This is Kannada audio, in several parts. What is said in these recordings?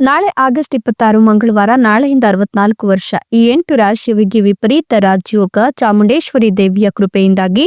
ನಾಳೆ ಆಗಸ್ಟ್ ಇಪ್ಪತ್ತಾರು ಮಂಗಳವಾರ, ನಾಳೆಯಿಂದ ಅರವತ್ನಾಲ್ಕು ವರ್ಷ. ಈ ಎಂಟು ರಾಶಿಯವರಿಗೆ ವಿಪರೀತ ರಾಜಯೋಗ ಚಾಮುಂಡೇಶ್ವರಿ ದೇವಿಯ ಕೃಪೆಯಿಂದಾಗಿ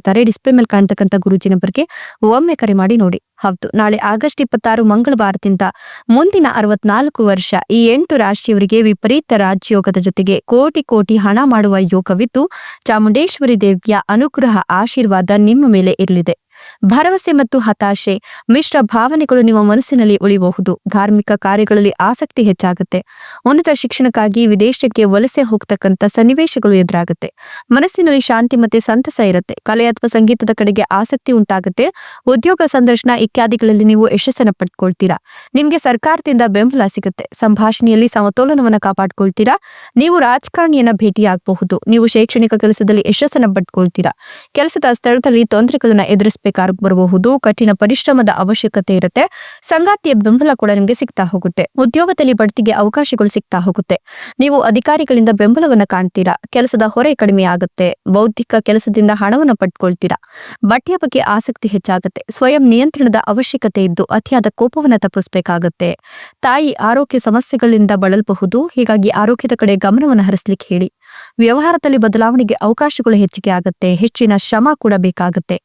ಡಿಸ್ಪ್ಲೇ ಮೇಲೆ ಕಾಣ್ತಕ್ಕಂಥ ಗುರುಜಿ ನಂಬರ್ಗೆ ಒಮ್ಮೆ ಕರೆ ಮಾಡಿ ನೋಡಿ. ಹೌದು, ನಾಳೆ ಆಗಸ್ಟ್ ಇಪ್ಪತ್ತಾರು ಮಂಗಳವಾರದಿಂದ ಮುಂದಿನ ಅರವತ್ನಾಲ್ಕು ವರ್ಷ ಈ ಎಂಟು ರಾಶಿಯವರಿಗೆ ವಿಪರೀತ ರಾಜಯೋಗದ ಜೊತೆಗೆ ಕೋಟಿ ಕೋಟಿ ಹಣ ಮಾಡುವ ಯೋಗವಿದ್ದು ಚಾಮುಂಡೇಶ್ವರಿ ದೇವಿಯ ಅನುಗ್ರಹ, ಆಶೀರ್ವಾದ ನಿಮ್ಮ ಮೇಲೆ ಇರಲಿದೆ. ಭರವಸೆ ಮತ್ತು ಹತಾಶೆ. ಮಿಶ್ರ ಭಾವನೆಗಳು ನಿಮ್ಮ ಮನಸ್ಸಿನಲ್ಲಿ ಉಳಿಬಹುದು. ಧಾರ್ಮಿಕ ಕಾರ್ಯಗಳಲ್ಲಿ ಆಸಕ್ತಿ ಹೆಚ್ಚಾಗುತ್ತೆ. ಉನ್ನತ ಶಿಕ್ಷಣಕ್ಕಾಗಿ ವಿದೇಶಕ್ಕೆ ವಲಸೆ ಹೋಗ್ತಕ್ಕಂಥ ಸನ್ನಿವೇಶಗಳು ಎದುರಾಗುತ್ತೆ. ಮನಸ್ಸಿನಲ್ಲಿ ಶಾಂತಿ ಮತ್ತೆ ಸಂತಸ ಇರುತ್ತೆ. ಕಲೆ ಅಥವಾ ಸಂಗೀತದ ಕಡೆಗೆ ಆಸಕ್ತಿ ಉಂಟಾಗುತ್ತೆ. ಉದ್ಯೋಗ ಸಂದರ್ಶನ ಇತ್ಯಾದಿಗಳಲ್ಲಿ ನೀವು ಯಶಸ್ಸನ್ನು ಪಡ್ಕೊಳ್ತೀರಾ. ನಿಮ್ಗೆ ಸರ್ಕಾರದಿಂದ ಬೆಂಬಲ ಸಿಗುತ್ತೆ. ಸಂಭಾಷಣೆಯಲ್ಲಿ ಸಮತೋಲನವನ್ನು ಕಾಪಾಡ್ಕೊಳ್ತೀರಾ. ನೀವು ರಾಜಕಾರಣಿಯನ್ನ ಭೇಟಿಯಾಗಬಹುದು. ನೀವು ಶೈಕ್ಷಣಿಕ ಕೆಲಸದಲ್ಲಿ ಯಶಸ್ಸನ್ನ ಪಡ್ಕೊಳ್ತೀರಾ. ಕೆಲಸದ ಸ್ಥಳದಲ್ಲಿ ತೊಂದರೆಗಳನ್ನ ಎದುರಿಸಬೇಕಾಗಿ ಬರಬಹುದು. ಕಠಿಣ ಪರಿಶ್ರಮದ ಅವಶ್ಯಕತೆ ಇರುತ್ತೆ. ಸಂಗಾತಿಯ ಬೆಂಬಲ ಕೂಡ ನಿಮ್ಗೆ ಸಿಗ್ತಾ ಹೋಗುತ್ತೆ. ಉದ್ಯೋಗದಲ್ಲಿ ಬಡ್ತಿಗೆ ಅವಕಾಶಗಳು ಸಿಗ್ತಾ ಹೋಗುತ್ತೆ. ನೀವು ಅಧಿಕಾರಿಗಳಿಂದ ಬೆಂಬಲವನ್ನ ಕಾಣ್ತೀರಾ? ಕೆಲಸದ ಹೊರೆ ಕಡಿಮೆ ಆಗುತ್ತೆ. ಬೌದ್ಧಿಕ ಕೆಲಸದಿಂದ ಹಣವನ್ನು ಪಡ್ಕೊಳ್ತೀರಾ? ಬಟ್ಟೆಯ ಬಗ್ಗೆ ಆಸಕ್ತಿ ಹೆಚ್ಚಾಗುತ್ತೆ. ಸ್ವಯಂ ನಿಯಂತ್ರಣದ ಅವಶ್ಯಕತೆ ಇದ್ದು ಅತಿಯಾದ ಕೋಪವನ್ನ ತಪ್ಪಿಸಬೇಕಾಗತ್ತೆ. ತಾಯಿ ಆರೋಗ್ಯ ಸಮಸ್ಯೆಗಳಿಂದ ಬಳಲಬಹುದು. ಹೀಗಾಗಿ ಆರೋಗ್ಯದ ಕಡೆ ಗಮನವನ್ನು ಹರಿಸಲಿಕ್ಕೆ ಹೇಳಿ. ವ್ಯವಹಾರದಲ್ಲಿ ಬದಲಾವಣೆಗೆ ಅವಕಾಶಗಳು ಹೆಚ್ಚಿಗೆ ಆಗುತ್ತೆ, ಹೆಚ್ಚಿನ ಶ್ರಮ ಕೂಡ ಬೇಕಾಗುತ್ತೆ,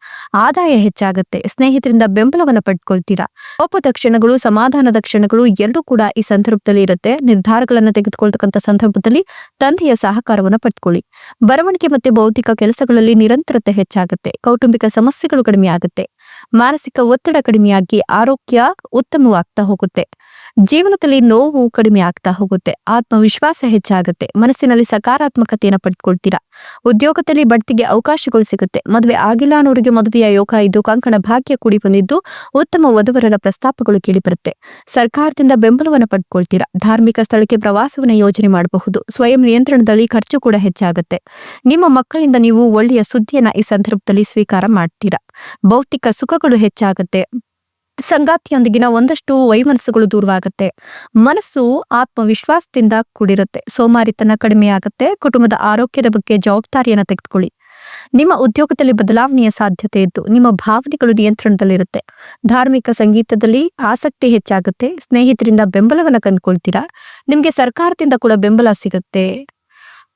ಆದಾಯ ಹೆಚ್ಚಾಗುತ್ತೆ, ಸ್ನೇಹಿತರಿಂದ ಬೆಂಬಲವನ್ನು ಪಡ್ಕೊಳ್ತೀರಾ? ಕೋಪದ ಕ್ಷಣಗಳು, ಸಮಾಧಾನದ ಕ್ಷಣಗಳು ಎರಡೂ ಕೂಡ ಈ ಸಂದರ್ಭದಲ್ಲಿ ಇರುತ್ತೆ. ನಿರ್ಧಾರಗಳನ್ನು ತೆಗೆದುಕೊಳ್ತಕ್ಕಂಥ ಸಂದರ್ಭದಲ್ಲಿ ತಂದೆಯ ಸಹಕಾರವನ್ನು ಪಡ್ಕೊಳ್ಳಿ. ಬರವಣಿಗೆ ಮತ್ತೆ ಭೌತಿಕ ಕೆಲಸಗಳಲ್ಲಿ ನಿರಂತರತೆ ಹೆಚ್ಚಾಗುತ್ತೆ, ಕೌಟುಂಬಿಕ ಸಮಸ್ಯೆಗಳು ಕಡಿಮೆ ಆಗುತ್ತೆ, ಮಾನಸಿಕ ಒತ್ತಡ ಕಡಿಮೆಯಾಗಿ ಆರೋಗ್ಯ ಉತ್ತಮವಾಗ್ತಾ ಹೋಗುತ್ತೆ. ಜೀವನದಲ್ಲಿ ನೋವು ಕಡಿಮೆ ಆಗ್ತಾ ಹೋಗುತ್ತೆ, ಆತ್ಮವಿಶ್ವಾಸ ಹೆಚ್ಚಾಗುತ್ತೆ, ಮನಸ್ಸಿನಲ್ಲಿ ಸಕಾರಾತ್ಮಕತೆಯನ್ನು ಪಡೆದುಕೊಳ್ತೀರಾ ಉದ್ಯೋಗದಲ್ಲಿ ಬಡ್ತಿಗೆ ಅವಕಾಶಗಳು ಸಿಗುತ್ತೆ, ಮದುವೆ ಆಗಿಲ್ಲ ಅನ್ನೋರಿಗೆ ಮದುವೆಯ ಯೋಗ ಇದ್ದು ಕಂಕಣ ಭಾಗ್ಯ ಕೂಡಿ ಬಂದಿದ್ದು ಉತ್ತಮ ವಧುವರರ ಪ್ರಸ್ತಾಪಗಳು ಕೇಳಿಬರುತ್ತೆ. ಸರ್ಕಾರದಿಂದ ಬೆಂಬಲವನ್ನು ಪಡ್ಕೊಳ್ತೀರಾ? ಧಾರ್ಮಿಕ ಸ್ಥಳಕ್ಕೆ ಪ್ರವಾಸವನ್ನ ಯೋಜನೆ ಮಾಡಬಹುದು, ಸ್ವಯಂ ನಿಯಂತ್ರಣದಲ್ಲಿ ಖರ್ಚು ಕೂಡ ಹೆಚ್ಚಾಗುತ್ತೆ. ನಿಮ್ಮ ಮಕ್ಕಳಿಂದ ನೀವು ಒಳ್ಳೆಯ ಸುದ್ದಿಯನ್ನ ಈ ಸಂದರ್ಭದಲ್ಲಿ ಸ್ವೀಕಾರ ಮಾಡ್ತೀರಾ? ಭೌತಿಕ ಸುಖಗಳು ಹೆಚ್ಚಾಗುತ್ತೆ ಸಂಗಾತಿಯೊಂದಿಗಿನ ಒಂದಷ್ಟು ವೈಮನಸ್ಸುಗಳು ದೂರವಾಗುತ್ತೆ. ಮನಸ್ಸು ಆತ್ಮವಿಶ್ವಾಸದಿಂದ ಕೂಡಿರುತ್ತೆ. ಸೋಮಾರಿತನ ಕಡಿಮೆ ಆಗುತ್ತೆ ಕುಟುಂಬದ ಆರೋಗ್ಯದ ಬಗ್ಗೆ ಜವಾಬ್ದಾರಿಯನ್ನು ತೆಗೆದುಕೊಳ್ಳಿ. ನಿಮ್ಮ ಉದ್ಯೋಗದಲ್ಲಿ ಬದಲಾವಣೆಯ ಸಾಧ್ಯತೆ ಇದ್ದು, ನಿಮ್ಮ ಭಾವನೆಗಳು ನಿಯಂತ್ರಣದಲ್ಲಿರುತ್ತೆ. ಧಾರ್ಮಿಕ ಸಂಗೀತದಲ್ಲಿ ಆಸಕ್ತಿ ಹೆಚ್ಚಾಗುತ್ತೆ. ಸ್ನೇಹಿತರಿಂದ ಬೆಂಬಲವನ್ನು ಕಂಡುಕೊಳ್ತೀರಾ? ನಿಮಗೆ ಸರ್ಕಾರದಿಂದ ಕೂಡ ಬೆಂಬಲ ಸಿಗುತ್ತೆ.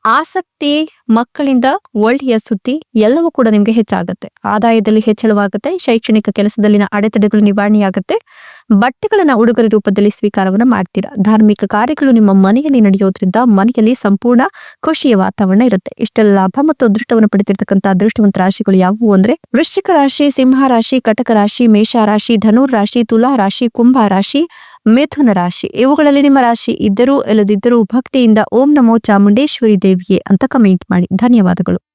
ಆಸಕ್ತಿ ಮಕ್ಕಳಿಂದ ಒಳ್ಳೆಯ ಸುದ್ದಿ ಎಲ್ಲವೂ ಕೂಡ ನಿಮ್ಗೆ ಹೆಚ್ಚಾಗುತ್ತೆ. ಆದಾಯದಲ್ಲಿ ಹೆಚ್ಚಳವಾಗುತ್ತೆ ಶೈಕ್ಷಣಿಕ ಕೆಲಸದಲ್ಲಿನ ಅಡೆತಡೆಗಳು ನಿವಾರಣೆಯಾಗುತ್ತೆ. ಬಟ್ಟೆಗಳನ್ನ ಉಡುಗೊರೆ ರೂಪದಲ್ಲಿ ಸ್ವೀಕಾರವನ್ನ ಮಾಡ್ತೀರಾ? ಧಾರ್ಮಿಕ ಕಾರ್ಯಗಳು ನಿಮ್ಮ ಮನೆಯಲ್ಲಿ ನಡೆಯೋದ್ರಿಂದ ಮನೆಯಲ್ಲಿ ಸಂಪೂರ್ಣ ಖುಷಿಯ ವಾತಾವರಣ ಇರುತ್ತೆ. ಇಷ್ಟೆಲ್ಲ ಲಾಭ ಮತ್ತು ಅದೃಷ್ಟವನ್ನು ಪಡೆದಿರತಕ್ಕಂತಹ ಅದೃಷ್ಟವಂತ ರಾಶಿಗಳು ಯಾವುವು ಅಂದ್ರೆ ವೃಶ್ಚಿಕ ರಾಶಿ, ಸಿಂಹ ರಾಶಿ, ಕಟಕ ರಾಶಿ, ಮೇಷ ರಾಶಿ, ಧನುರ್ ರಾಶಿ, ತುಲಾ ರಾಶಿ, ಕುಂಭ ರಾಶಿ, ಮಿಥುನ ರಾಶಿ. ಇವುಗಳಲ್ಲಿ ನಿಮ್ಮ ರಾಶಿ ಇದ್ದರೂ ಇಲ್ಲದಿದ್ದರೂ ಭಕ್ತಿಯಿಂದ ಓಂ ನಮೋ ಚಾಮುಂಡೇಶ್ವರಿ ದೇವಿಗೆ ಅಂತ ಕಮೆಂಟ್ ಮಾಡಿ. ಧನ್ಯವಾದಗಳು.